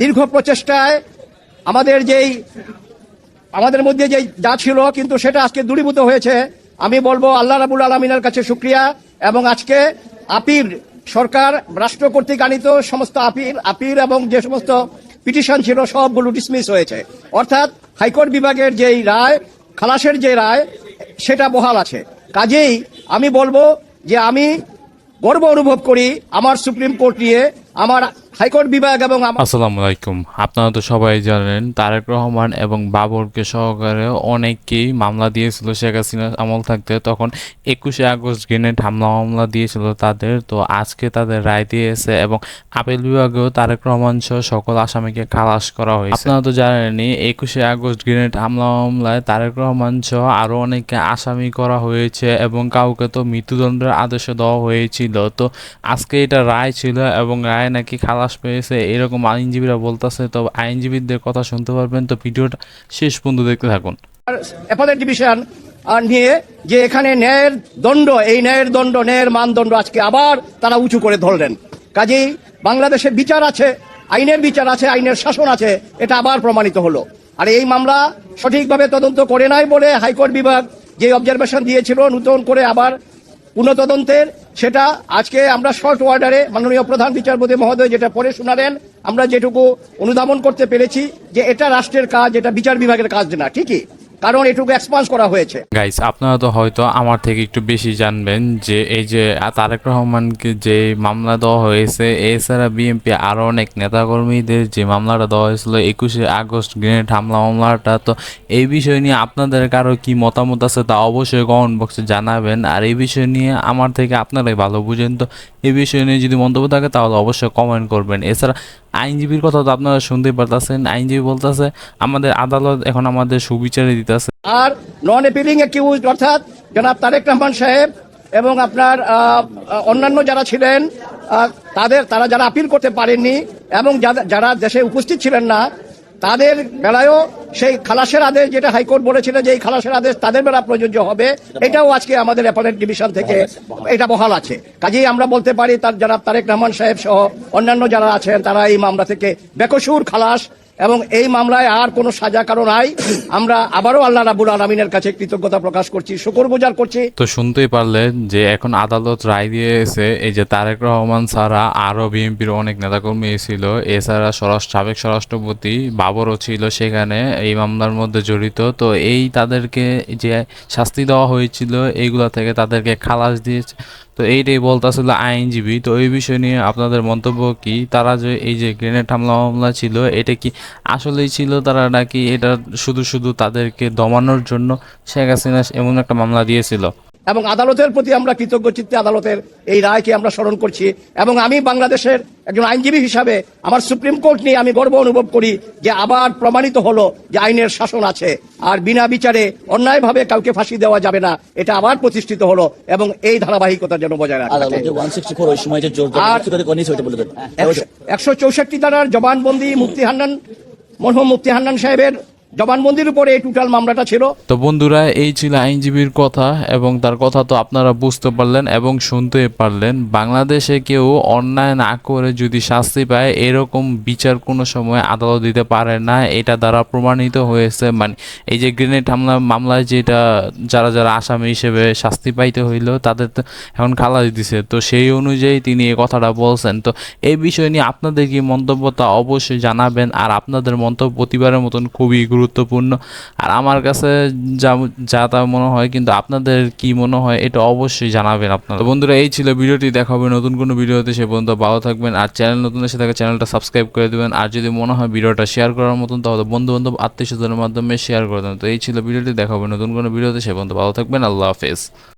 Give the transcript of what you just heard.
দীর্ঘ প্রচেষ্টায় আমাদের যেই, আমাদের মধ্যে যে যা ছিল, কিন্তু সেটা আজকে দূরীভূত হয়েছে। আমি বলব, আল্লাহ রাবুল আলমিনের কাছে শুক্রিয়া, এবং আজকে আপিল সরকার, রাষ্ট্র কর্তৃক আনিত সমস্ত আপিল আপিল এবং যে সমস্ত পিটিশন ছিল, সবগুলো ডিসমিস হয়েছে। অর্থাৎ হাইকোর্ট বিভাগের যেই রায়, খালাসের যে রায়, সেটা বহাল আছে। কাজেই আমি বলব যে আমি গর্ব অনুভব করি আমার সুপ্রিম কোর্ট নিয়ে, আমার হাইকোর্ট বিভাগ এবং আসসালামু আলাইকুম। আপনারা তো সবাই জানেন, তারেক রহমান এবং বাবরকে সহকারে অনেকেই মামলা দিয়েছিল। শেখ হাসিনা আমল থাকতে তখন একুশে আগস্ট গ্রেনেড হামলা মামলা দিয়েছিল তাদের। তো আজকে তাদের রায় দিয়েছে এবং আপিল বিভাগেও তারেক রহমান সহ সকল আসামিকে খালাস করা হয়েছে। আপনারা তো জানেনই, একুশে আগস্ট গ্রেনেড হামলা মামলায় তারেক রহমান সহ আরও অনেককে আসামি করা হয়েছে এবং কাউকে তো মৃত্যুদণ্ডের আদেশ দেওয়া হয়েছিল। তো আজকে এটা রায় ছিল এবং রায় নাকি খালাস পেয়েছে, এরকম আইনজীবীরা বলতেছে, তো আইনজীবীদের কথা শুনতে পারবেন। তো ভিডিওটা শেষ পর্যন্ত দেখতে থাকুন। ডিভিশন নিয়ে যে এখানে ন্যায়ের দণ্ড, এই ন্যায়ের দণ্ড, ন্যায়ের মানদণ্ড আজকে আবার তারা উঁচু করে ধরলেন। কাজেই বাংলাদেশে বিচার আছে, আইনের বিচার আছে, আইনের শাসন আছে, এটা আবার প্রমাণিত হলো। আর এই মামলা সঠিকভাবে তদন্ত করে নাই বলে হাইকোর্ট বিভাগ যে অবজারভেশন দিয়েছিল, নতুন করে আবার পুনঃতদন্তের সেটা আজকে আমরা শর্ট অর্ডারে মাননীয় প্রধান বিচারপতি মহোদয় যেটা পরে শোনালেন, আমরা যেটুকু অনুধাবন করতে পেরেছি যে এটা রাষ্ট্রের কাজ, এটা বিচার বিভাগের কাজ না, ঠিকই? কারণ এটুকু এক্সপান্স করা হয়েছে। গাইস আপনারা তো হয়তো আমার থেকে একটু বেশি জানবেন যে এই যে তারেক রহমানকে যে মামলা দেওয়া হয়েছে, এছাড়া বিএনপি আরও অনেক নেতাকর্মীদের যে মামলাটা দেওয়া হয়েছিল একুশে আগস্ট গ্রেনেড হামলা, মামলাটা, তো এই বিষয় নিয়ে আপনাদের কারও কি মতামত আছে তা অবশ্যই কমেন্ট বক্সে জানাবেন। আর এই বিষয় নিয়ে আমার থেকে আপনারাই ভালো বুঝেন, তো এই বিষয় নিয়ে যদি মন্তব্য থাকে তাহলে অবশ্যই কমেন্ট করবেন। এছাড়া আইনজীবীর কথা তো আপনারা শুনতে পারতেছেন। আইনজীবী বলতেছে, আমাদের আদালত এখন আমাদের সুবিচারে দিতেছে। আর নন অ্যাপিলিং অ্যাকিউজ অর্থাৎ জনাব তারেক রহমান সাহেব এবং আপনার অন্যান্য যারা ছিলেন তাদের, তারা যারা আপিল করতে পারেননি এবং যারা দেশে উপস্থিত ছিলেন না তাদের বেলায়ও সেই খালাসের আদেশ যেটা হাইকোর্ট বলেছিল যে এই খালাসের আদেশ তাদের বেলা প্রযোজ্য হবে, এটাও আজকে আমাদের অ্যাপারেন্ট ডিভিশন থেকে এটা বহাল আছে। কাজেই আমরা বলতে পারি তার যারা তারেক রহমান সাহেব সহ অন্যান্য যারা আছেন, তারা এই মামলা থেকে বেকসুর খালাস এবং এই মামলায় আর কোনো সাজা কারণ নাই। আমরা আবারও আল্লাহ রাবুল আলমিনের কাছে কৃতজ্ঞতা প্রকাশ করছি, শুকর গুজার করছি। তো শুনতেই পারলেন যে এখন আদালত রায় দিয়েছে, এই যে তারেক রহমান ছাড়া আরও বিএনপির অনেক নেতাকর্মী ছিল, এছাড়া স্বরাষ্ট্র, সাবেক স্বরাষ্ট্রপতি বাবরও ছিল সেখানে এই মামলার মধ্যে জড়িত। তো এই তাদেরকে যে শাস্তি দেওয়া হয়েছিল, এইগুলা থেকে তাদেরকে খালাস দিয়েছে। তো এইটাই বলতেছিল আইনজীবী। তো এই বিষয় নিয়ে আপনাদের মন্তব্য কি? তারা যে এই যে গ্রেনেড হামলা মামলা ছিল, এটা কি আসলেই ছিল? তারা নাকি এটা শুধু শুধু তাদেরকে দমানোর জন্য শেখ হাসিনা এমন একটা মামলা দিয়েছিল? এবং আদালতের প্রতি আমরা কৃতজ্ঞ চিত্তে আদালতের এই রায়কে আমরা স্মরণ করছি। এবং আমি বাংলাদেশের একজন আইনজীবী হিসাবে আমার সুপ্রিম কোর্ট নিয়ে আমি গর্ব অনুভব করি যে আবার প্রমাণিত হলো যে আইনের শাসন আছে। আর বিনা বিচারে অন্যায়ভাবে কাউকে ফাঁসি দেওয়া যাবে না এটা আবার প্রতিষ্ঠিত হলো এবং এই ধারাবাহিকতা যেন বজায় রাখা একশো চৌষট্টি ধারার জবানবন্দি মুক্তি হান্নান মরহুম মুক্তি হান্নান সাহেবের জবানবন্দির উপরে এই টোটাল মামলাটা ছিল। তো বন্ধুরা, এই ছিল আইনজীবীর কথা এবং তার কথা তো আপনারা বুঝতে পারলেন এবং শুনতে পারলেন। বাংলাদেশে কেউ অন্যায় না করে যদি শাস্তি পায়, এরকম বিচার কোনো সময় আদালত দিতে পারে না। এটা দ্বারা প্রমাণিত হয়েছে। মানে এই যে গ্রেনেড হামলা, মামলায় যেটা যারা যারা আসামি হিসেবে শাস্তি পাইতে হইল, তাদের তো এখন খালাস দিছে তো সেই অনুযায়ী তিনি এই কথাটা বলছেন। তো এই বিষয় নিয়ে আপনাদের কি মন্তব্য তা অবশ্যই জানাবেন। আর আপনাদের মন্তব্য প্রতিবারের মতন খুবই গুরুত্বপূর্ণ। আর আমার কাছে যা যা তা মনে হয় কিন্তু আপনাদের কি মনে হয় এটা অবশ্যই জানাবেন আপনারা। বন্ধুরা, এই ছিল ভিডিওটি। দেখা হবে নতুন কোনো ভিডিওতে। সে পর্যন্ত ভালো থাকবেন। আর চ্যানেল নতুন এসে থাকে চ্যানেলটা সাবস্ক্রাইব করে দেবেন। আর যদি মনে হয় ভিডিওটা শেয়ার করার মতন, তাহলে বন্ধু বান্ধব আত্মীয় স্বজনের মাধ্যমে শেয়ার করে দেবেন। তো এই ছিল ভিডিওটি। দেখা হবে নতুন কোনো ভিডিওতে। সে পর্যন্ত ভালো থাকবেন। আল্লাহ হাফেজ।